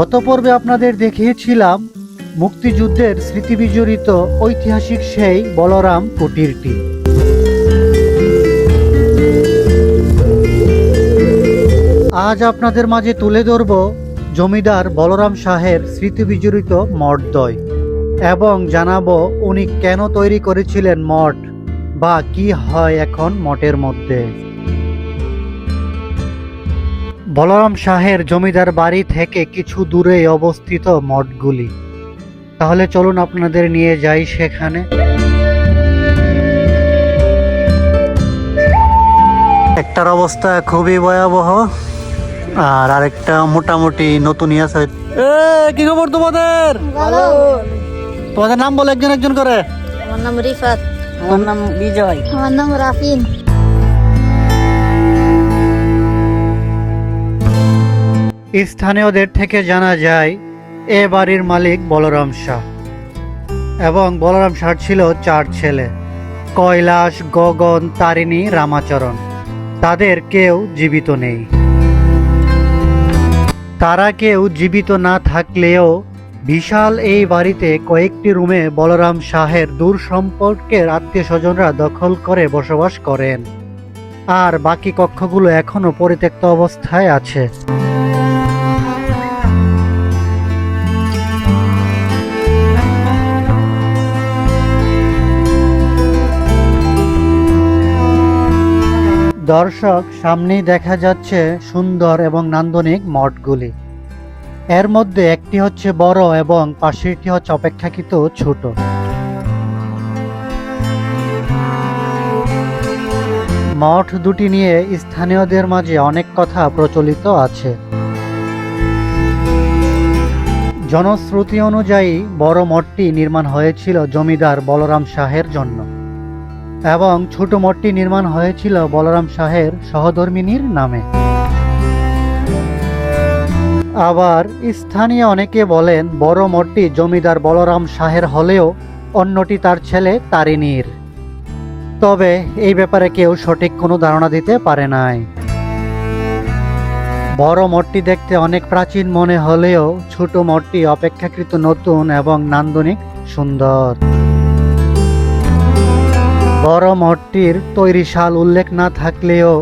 গত পর্বে আপনাদের দেখিয়েছিলাম মুক্তিযুদ্ধের স্মৃতিবিজড়িত ঐতিহাসিক সেই বলরাম কুটিরটি। আজ আপনাদের মাঝে তুলে ধরব জমিদার বলরাম শাহের স্মৃতিবিজড়িত মঠদ্বয় এবং জানাব উনি কেন তৈরি করেছিলেন মঠ বা কি হয় এখন মঠের মধ্যে। বলরাম শাহের জমিদার বাড়ি থেকে কিছু দূরে অবস্থিত মঠগুলি। তাহলে চলুন আপনাদের নিয়ে যাই সেখানে। একটার অবস্থা খুবই ভয়াবহ আর আরেকটা মোটামুটি নতুনই আছে। এ কি খবর তোমাদের? ভালো। তোমাদের নাম বলে একজন একজন করে। আমার নাম রিফাত। আমার নাম বিজয়। আমার নাম রাফিন। স্থানীয়দের থেকে জানা যায়, এ বাড়ির মালিক বলরাম শাহ এবং বলরাম শাহ ছিল চার ছেলে, কৈলাস, গগন, তারিণী, রামাচরণ। তাদের কেউ জীবিত নেই। তারা কেউ জীবিত না থাকলেও বিশাল এই বাড়িতে কয়েকটি রুমে বলরাম শাহের দূর সম্পর্কের আত্মীয় স্বজনরা দখল করে বসবাস করেন। আর বাকি কক্ষগুলো এখনও পরিত্যক্ত অবস্থায় আছে। দর্শক, সামনেই দেখা যাচ্ছে সুন্দর এবং নান্দনিক মঠগুলি। এর মধ্যে একটি হচ্ছে বড় এবং পাশেরটি হচ্ছে অপেক্ষাকৃত ছোট। মঠ দুটি নিয়ে স্থানীয়দের মাঝে অনেক কথা প্রচলিত আছে। জনশ্রুতি অনুযায়ী বড় মঠটি নির্মাণ হয়েছিল জমিদার বলরাম শাহের জন্য। এবং ছোট মঠটি নির্মাণ হয়েছিল বলরাম শাহের সহধর্মিনীর নামে। আবার স্থানীয় অনেকে বলেন, বড় মঠটি জমিদার বলরাম শাহের হলেও অন্যটি তার ছেলে তারিণীর। তবে এই ব্যাপারে কেউ সঠিক কোনো ধারণা দিতে পারে নাই। বড় মঠটি দেখতে অনেক প্রাচীন মনে হলেও ছোট মঠটি অপেক্ষাকৃত নতুন এবং নান্দনিক সুন্দর। বড় মঠটির তৈরি সাল উল্লেখ না থাকলেও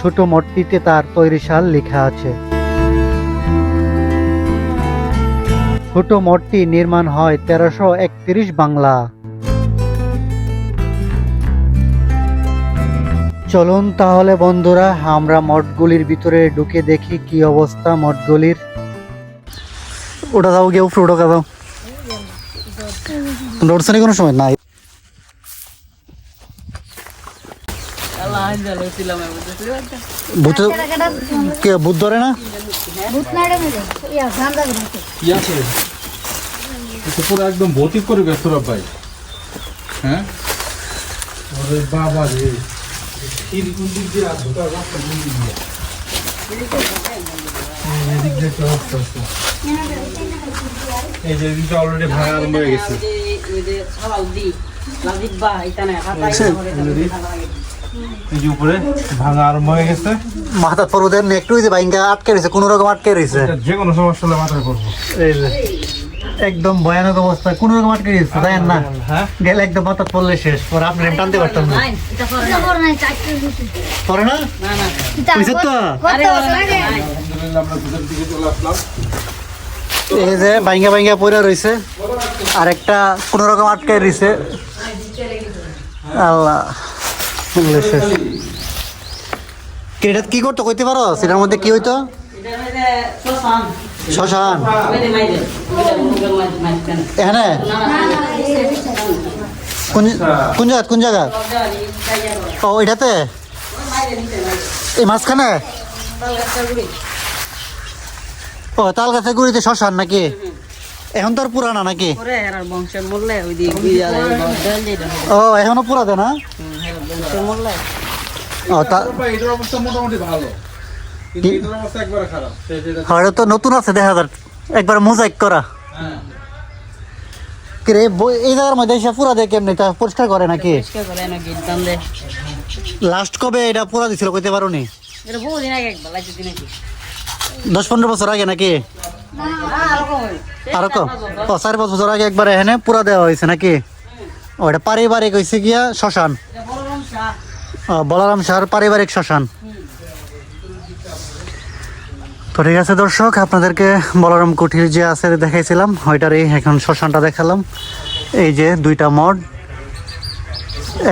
ছোট মঠটিতে তার তৈরি সাল লেখা আছে। ছোট মঠটি নির্মাণ হয় তেরোশো একত্রিশ বাংলা। চলুন তাহলে বন্ধুরা, আমরা মঠগুলির ভিতরে ঢুকে দেখি কি অবস্থা মঠগুলির। ওটা দাও, গিয়ে ওটা দাও। কোনো সময় নাই। ভূত কে ভূত ধরে না কি আছে পুরো একদম ভৌতিক করে ব্যস্ত ভাই হ্যাঁ ওরে বাবা রে। এই যে অলরেডি ভাঙা আরম্ভ হয়ে গেছে এই যে উপরে ভাঙা আরম্ভ হয়ে গেছে। মাথা পর্বতের একটু যে বাইঙ্গা আটকে রয়েছে কোনো রকম আটকে রয়েছে। যে কোনো সমস্যা হলে মাথায় করব এই যে, একদম ভয়ানক অবস্থা কোনো রকম আটকে তাই না? হ্যাঁ গেলে একদম মাথা পড়লে শেষ পরে আপনি টানতে পারতাম না। পরে না। এই যে বাইঙ্গা বাইঙ্গা রয়েছে। আর একটা কোনো রকম আটকে রয়েছে। আল্লাহ। শেষ। এটা কি করতো কইতে পারো? সেটার মধ্যে কি হইতো? শ্মশান। এখানে? না না কোন কোন জায়গা কোন জায়গা? ও এটাতে? এই মাঝখানে? ও তাল গাছের গুড়িতে শ্মশান নাকি? এখন তো আর পুরানা নাকি? ও এখনও পুরাতে না? বংশের মরলে ও তা ভাই এটার অবস্থা মোটামুটি ভালো। কিন্তু এটার অবস্থা একবারে খারাপ। হয়তো তো নতুন আছে দেখা যাক। একবার মোজাইক করা। হ্যাঁ। কি এই জায়গার মধ্যে এসে পুরা দেয় কেমনি? তা পরিষ্কার করে নাকি? পরিষ্কার করে না গিট টান দে। লাস্ট কবে এটা পুরা দিছিল কইতে পারো নি দশ পনেরো বছর আগে নাকি? আরও আর কম ও চার পাঁচ বছর আগে একবার এখানে পুরা দেওয়া হয়েছে নাকি? ওটা পারিবারিক হয়েছে গিয়া শ্মশান এটা বলরাম শাহ ও, বলরাম শাহর পারিবারিক শ্মশান। তো ঠিক আছে দর্শক, আপনাদেরকে বলারাম কুঠির যে আছে দেখাইছিলাম, ওইটারই এখন শ্মশানটা দেখালাম। এই যে দুইটা মঠ,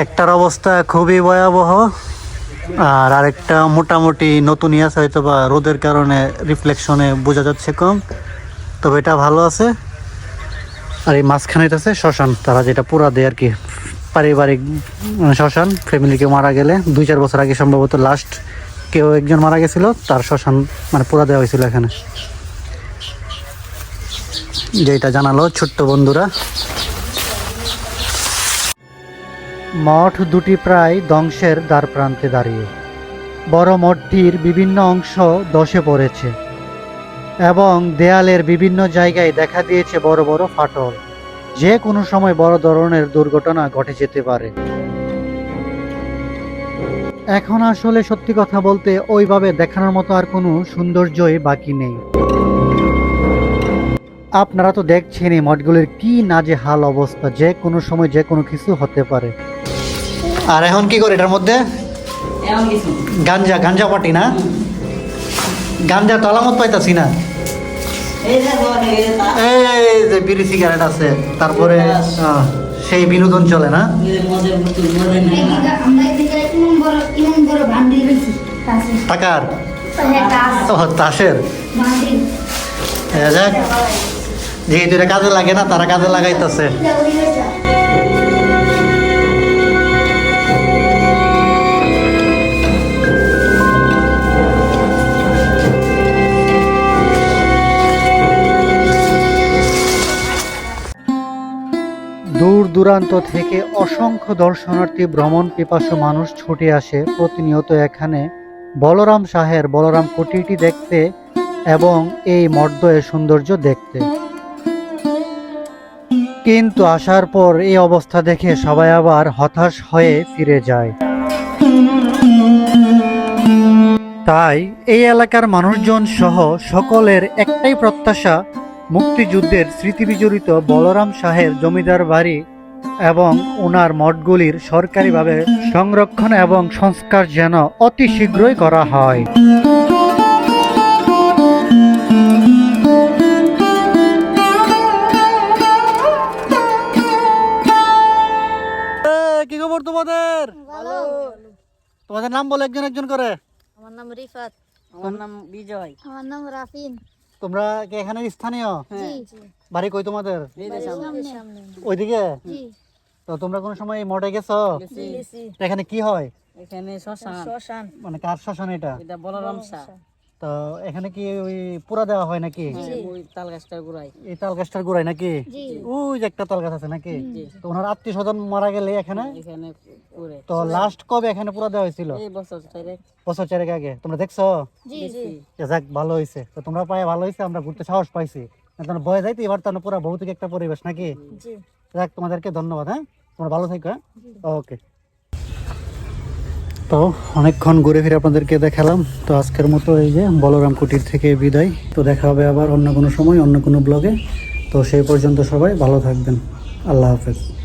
একটার অবস্থা খুবই ভয়াবহ, আর আরেকটা মোটামুটি নতুনই আছে হয়তো বা রোদের কারণে রিফ্লেকশনে বোঝা যাচ্ছে কম, তবে এটা ভালো আছে। আর এই মাঝখানে আছে শ্মশান, তারা যেটা পুরা দেয় আর কি পারিবারিক শ্মশান ফ্যামিলি কেউ মারা গেলে দুই চার বছর আগে সম্ভবত লাস্ট কেউ একজন মারা গেছিল, তার শ্মশান মানে পুরা দেওয়া হয়েছিল এখানে। যেটা জানালো ছোট্ট বন্ধুরা। মঠ দুটি প্রায় ধ্বংসের দ্বার প্রান্তে দাঁড়িয়ে। বড় মঠটির বিভিন্ন অংশ দশে পড়েছে এবং দেয়ালের বিভিন্ন জায়গায় দেখা দিয়েছে বড় বড় ফাটল। যে কোনো সময় বড় ধরনের দুর্ঘটনা ঘটে যেতে পারে। এখন আসলে সত্যি কথা বলতে ওইভাবে দেখানোর মতো আর কোনো সৌন্দর্যই বাকি নেই। আপনারা তো দেখছেনই মঠগুলির কি নাজে হাল অবস্থা যে কোনো সময় যে কোনো কিছু হতে পারে। আর এখন কি করে এটার মধ্যে? গাঞ্জা গাঞ্জা পাটি না? গাঞ্জা তো আলামত পাইতাছি না। এই যে বিড়ি সিগারেট আছে, তারপরে সেই বিনোদন চলে না? টাকার? তাসের। যেহেতু কাজে লাগে না, তারা কাজে লাগাইতেছে। দূরান্ত থেকে অসংখ্য দর্শনার্থী ভ্রমণ পিপাসু মানুষ ছুটে আসে প্রতিনিয়ত এখানে। বলরাম শাহের বলরাম কুটিরটি দেখতে এবং এই মর্দয়ের সৌন্দর্য দেখতে। কিন্তু আসার পর এই অবস্থা দেখে সবাই আবার হতাশ হয়ে ফিরে যায়। তাই এই এলাকার মানুষজন সহ সকলের একটাই প্রত্যাশা, মুক্তিযুদ্ধের স্মৃতিবিজড়িত বলরাম শাহের জমিদার বাড়ি এবং ওনার মঠগুলির সরকারিভাবে সংরক্ষণ এবং সংস্কার যেন অতি শীঘ্রই করা হয়। কি খবর তোমাদের? তোমাদের নাম বলে একজন একজন করে। আমার নাম রিফাত। আমার নাম বিজয়। আমার নাম রাফিন। তোমরা কি এখানে স্থানীয়? বাড়ি কই তোমাদের? ওইদিকে? তো তোমরা কোন সময় এই মঠে গেছো? এখানে কি হয়? এখানে শ্মশান। শ্মশান। মানে কার শ্মশান এটা? এটা বলরাম শাহ। তো এখানে কি ওই পুরা দেওয়া হয় নাকি? হ্যাঁ, ওই তাল এই তাল গাছটার গোড়ায় নাকি? ওই যে একটা তাল গাছ আছে নাকি? তো ওনার আত্মীয় স্বজন মারা গেলে এখানে? এখানে তো লাস্ট কবে এখানে পুরা দেওয়া হয়েছিল? বছর চারেক। আগে। তোমরা দেখছ? জি জি। যে যাক ভালো হয়েছে তো তোমরা পায়ে ভালো হয়েছে আমরা ঘুরতে সাহস পাইছি। তোমরা বয়ে যাইতে এবার তো পুরা ভৌতিক একটা পরিবেশ নাকি? যাক তোমাদেরকে ধন্যবাদ হ্যাঁ? তোমরা ভালো থাকো হ্যাঁ? ওকে। তো অনেকক্ষণ ঘুরে ফিরে আপনাদেরকে দেখালাম। তো আজকের মতো এই যে বলরাম কুটির থেকে বিদায়। তো দেখা হবে আবার অন্য কোনো সময়, অন্য কোনো ব্লগে তো সেই পর্যন্ত সবাই ভালো থাকবেন। আল্লাহ হাফেজ।